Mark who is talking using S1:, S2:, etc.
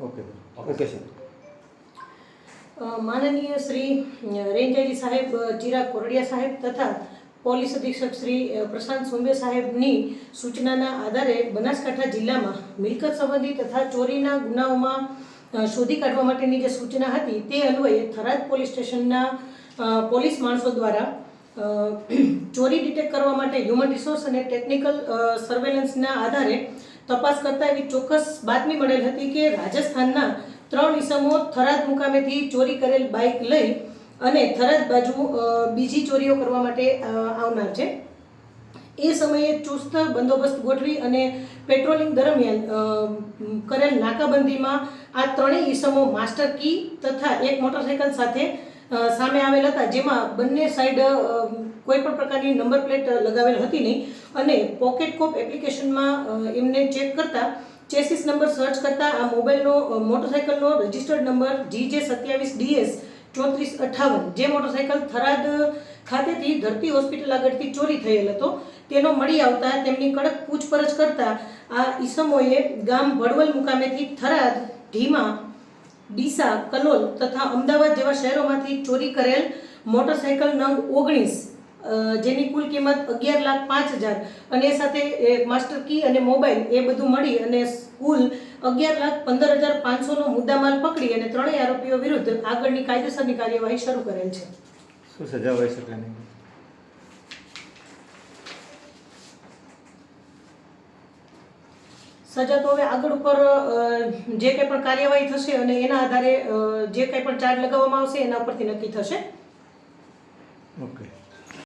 S1: Okay okay sir
S2: માનનીય Shri range IG સાહેબ ચિરાગ કોરડિયા સાહેબ તથા પોલીસ અધિક્ષક શ્રી પ્રશાંત સુંબે સાહેબની સૂચનાના આધારે બનાસકાંઠા જિલ્લામાં મિલકત સંબંધી તથા ચોરીના ગુનાઓમાં શોધી કાઢવા માટેની જે સૂચના હતી તે અન્વયે થરાદ પોલીસ સ્ટેશનના પોલીસ માણસો દ્વારા અ, ચોરી ડિટેક્ટ કરવા માટે હ્યુમન રિસોર્સ અને ટેકનિકલ સર્વેલન્સના આધારે તપાસ કરતા એવી ચોક્કસ બાતમી મળેલ હતી કે રાજસ્થાનના ત્રણ ઇસમો થરાદ મુકામેથી ચોરી કરેલ બાઇક લઈ અને થરાદ બાજુ બીજી ચોરીઓ કરવા માટે આવનાર છે. એ સમયે ચુસ્ત બંદોબસ્ત ગોઠવી અને પેટ્રોલિંગ દરમિયાન કરેલ નાકાબંધીમાં આ ત્રણેય ઈસમો માસ્ટર કી તથા એક મોટરસાઇકલ સાથે સામે આવેલ હતા, જેમાં બંને સાઈડ કોઈ પણ પ્રકારની નંબર પ્લેટ લગાવેલ હતી નહીં. અને પોકેટ કોપ એપ્લિકેશનમાં એમને ચેક કરતા ચેસિસ નંબર સર્ચ કરતા, આ મોબાઈલનો મોટરસાયકલનો રજિસ્ટર્ડ નંબર જી જે સત્યાવીસ ડીએસ ચોત્રીસ અઠાવન, જે મોટરસાઇકલ થરાદ ખાતેથી ધરતી હોસ્પિટલ આગળથી ચોરી થયેલ હતો. તેનો મળી આવતા તેમની કડક પૂછપરછ કરતા આ ઈસમોએ ગામ ભડવલ મુકામેથી થરાદ, ધીમા ડીસા, કલોલ તથા અમદાવાદ જેવા શહેરોમાંથી ચોરી કરેલ મોટરસાઇકલ નંગ ઓગણીસ જેની કુલ કિંમત અગિયાર લાખ પાંચ હજાર અને એ સાથે માસ્ટર કી અને મોબાઈલ એ બધું મળી અને કુલ અગિયાર લાખ પંદર હજાર પાંચસોનો મુદ્દામાલ પકડી અને ત્રણેય આરોપીઓ વિરુદ્ધ આગળની કાયદેસરની કાર્યવાહી શરૂ કરેલ છે.
S1: શું સજા હોય શકે
S2: સજા તો હવે આગળ ઉપર જે કંઈ પણ કાર્યવાહી થશે અને એના આધારે જે કંઈ પણ ચાર્જ લગાવવામાં આવશે એના ઉપરથી નક્કી થશે.
S1: ઓકે.